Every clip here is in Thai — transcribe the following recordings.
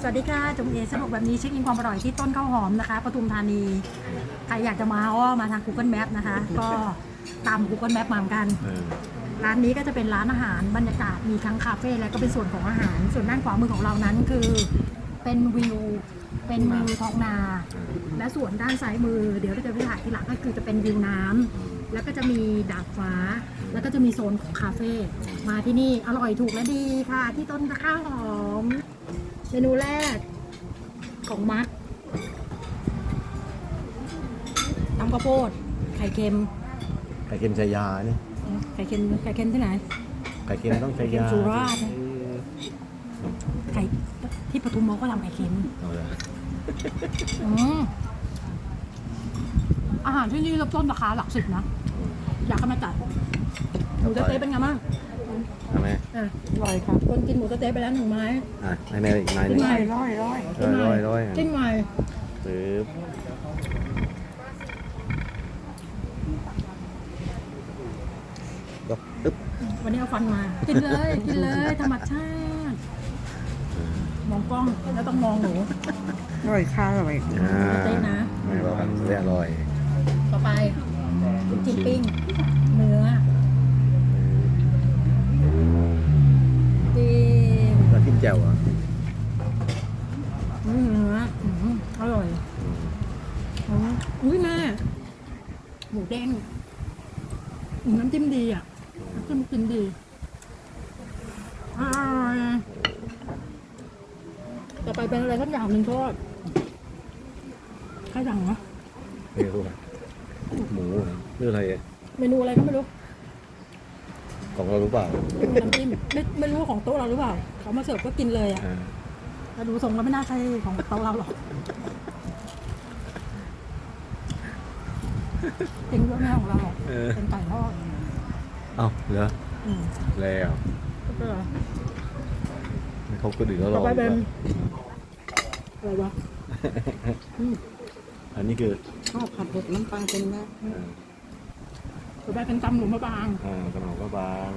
สวัสดีค่ะจงเอสนุกแบบนี้เช็คอินความอร่อยที่ต้นข้าวหอมนะคะปทุมธานี ใครอยากจะมาก็มาทาง Google Map นะคะ ก็ตาม Google Map มาเหมือนกันเออร้านนี้ก็จะเป็นร้านอาหารบรรยากาศมีทั้งคาเฟ่และก็เป็นส่วนของอาหาร ส่วนด้านขวามือของเรานั้นคือเป็นวิวเป็นวิวท้องนา และส่วนด้านซ้ายมือ เดี๋ยวเราจะไปถ่ายทีหลังก็คือจะเป็นวิวน้ำแล้วก็จะมีดาดฟ้า แล้วก็จะมีโซนของคาเฟ่มาที่นี่อร่อยถูกและดีค่ะ ที่ต้นข้าวหอม เมนูแรกของมัดตำข้าวโพด ไข่เค็ม ไข่เค็มชายาเนี่ยไข่เค็มไข่เค็มที่ไหน ไข่เค็มต้องชายาไข่เค็มสุราษฎร์เออไข่ที่ปทุมเขาก็ทำไข่เค็มเอาละอืมอาหารที่นี่เริ่มต้นราคาหลักสิบนะ อยากให้มาจัดหมูสะเต๊ะเป็นไงบ้างทำไหม อะอร่อยครับคนกินหมูสะเต๊ะไปแล้วหนึ่งไม้อะให้แม่อีกไม้หนึจิ้งมใหม่ร้อยร้อยร้อยร้อยร้อยจิ้มใหม่ปึ๊บยกปึ๊บวันนี้เอาฟันมา กินเลยกินเลยธรรมชาติมองกล้องแล้วต้องมองหนูร้อยข้าวร้อยอ่าสเต๊ะนะไม่บอกกันเรียอร่อย ต่อไปจิ้มปิ้งเนื้อจิ้ จ่วอะอืมเนื้ออืมอร่อยอืมอุ้ยแม่หมูแดงอืมน้ำจิ้มดีอะน้ำจิ้มกินดีอร่อยต่อไปเป็นอะไรสักอย่างหนึ่งทอดข้าวอย่างนะไม่รู้อะหมูหรืออะไรอะเมนูอะไรก็ไม่รู้ ของเรารู้เปล่าเป็นน้ำจิ้มไม่ไม่รู้ว่าของโต๊ะเราหรือเปล่า เขามาเสิร์ฟก็กินเลยอะอ่าแต่ดูทรงแล้วไม่น่าใช่ของโต๊ะเราหรอกจริงด้วยไม่ของเราหรอกเออเป็นไก่ทอดเอ้าเหรออืมแล้วก็เป็นอะไรไม่เขาก็ดื่มแล้วรต่ออไปดีกเป็นว่าอะไรวะ อืมอันนี้คือ ข้าวผัดเผ็ดน้ำปลาเป็นนะอ่า ต่อไปเป็นตำหลุมมะปรางอ่ากระหน่ำก็บาง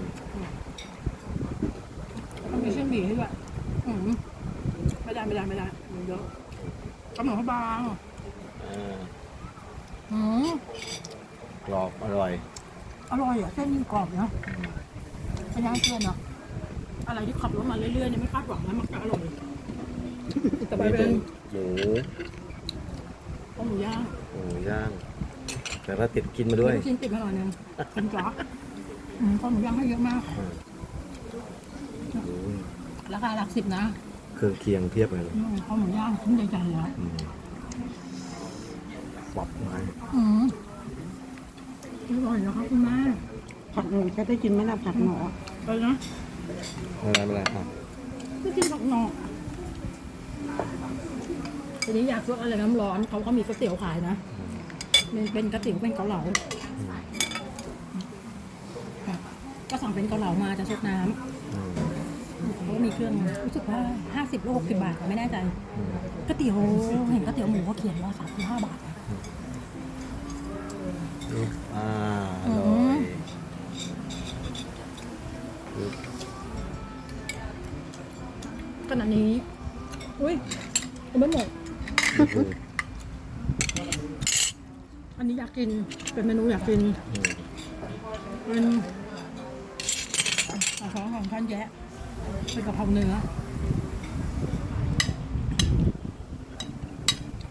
แล้วก็มีเส้นหมี่ให้ด้วยอืมไม่ได้ไม่ได้ไม่ได้มันเยอะตำหลุมมะปรางอ่าอืมกรอบอร่อยอร่อยอะเส้นกรอบเนาะพยายามเพื่อนเนาะอะไรที่ขับรถมาเรื่อยๆเนี่ยไม่คาดหวังนะมันก็อร่อยต่อไปเป็นหมูข้าวหมูย่างหมูย่าง แต่ว่าติดกินมาด้วยลูกชิ้นติดมาหน่อยนึงเป็นจ้าอืมข้าวหมูย่างให้เยอะมาก อืมราคาหลักสิบนะเครื่องเคียงเพียบเลยอืมข้าวหมูย่างชิ้นใหญ่ๆเลยอืมปับไม้อืมอร่อยนะคะคุณแม่ผัดหนูจะได้กินไหมล่ะผัดหนอไปนะไม่เป็นไรไม่เป็นไรอะก็กินผักหนอกทีนี้อยากซดอะไรน้ำร้อนเขาเขามีก๋วยเตี๋ยวขายนะ เป็นเป็นก๋วยเตี๋ยวเป็นเกาเหลาค่ะก็สั่งเป็นเกาเหลามาจะซดน้ำอืมเขาก็มีเครื่องรู้สึกว่าห้าสิบหรือหกสิบบาทไม่แน่ใจอืมก๋วยเตี๋ยวเห็นก๋วยเตี๋ยวหมูเขาเขียนว่าสามสิบห้าบาทอ่าออืร่อมยปึ๊บขณะนี้ อุ้ยยังไม่หมดนี่คื ออันนี้อยากกิน เป็นเมนูอยากกินอืมเป็นของของท่านแยะเป็นกะเพราเนื้อ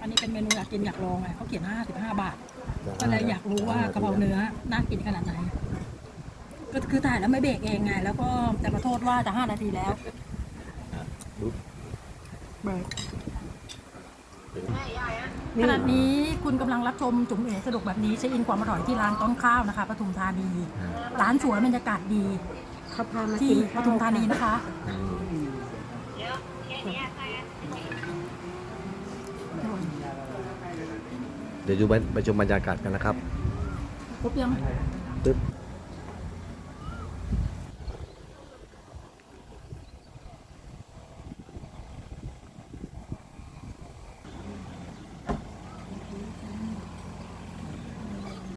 อันนี้เป็นเมนูอยากกินอยากลองไงเขาเขียนห้าสิบห้าบาท ก็เลยอยากรู้ว่ากะเพราเนื้อน่ากินขนาดไหน ก็คือถ่ายแล้วไม่เบรกเองไง แล้วก็จะมาโทษว่าจะห้านาทีแล้วอะปึ๊บเบรกปึ๊บ ขณะนี้คุณกำลังรับชมจุ๋มเอ๋สนุกแบบนี้เช็คอินความอร่อยที่ร้านต้นข้าวนะคะปทุมธานี ร้านสวยบรรยากาศดีเขาพามาที่กินปข้าวทุมธานีนะคะอืมเดี๋ยวดูไปชมบรรยากาศกันนะครับครบยังปึ๊บ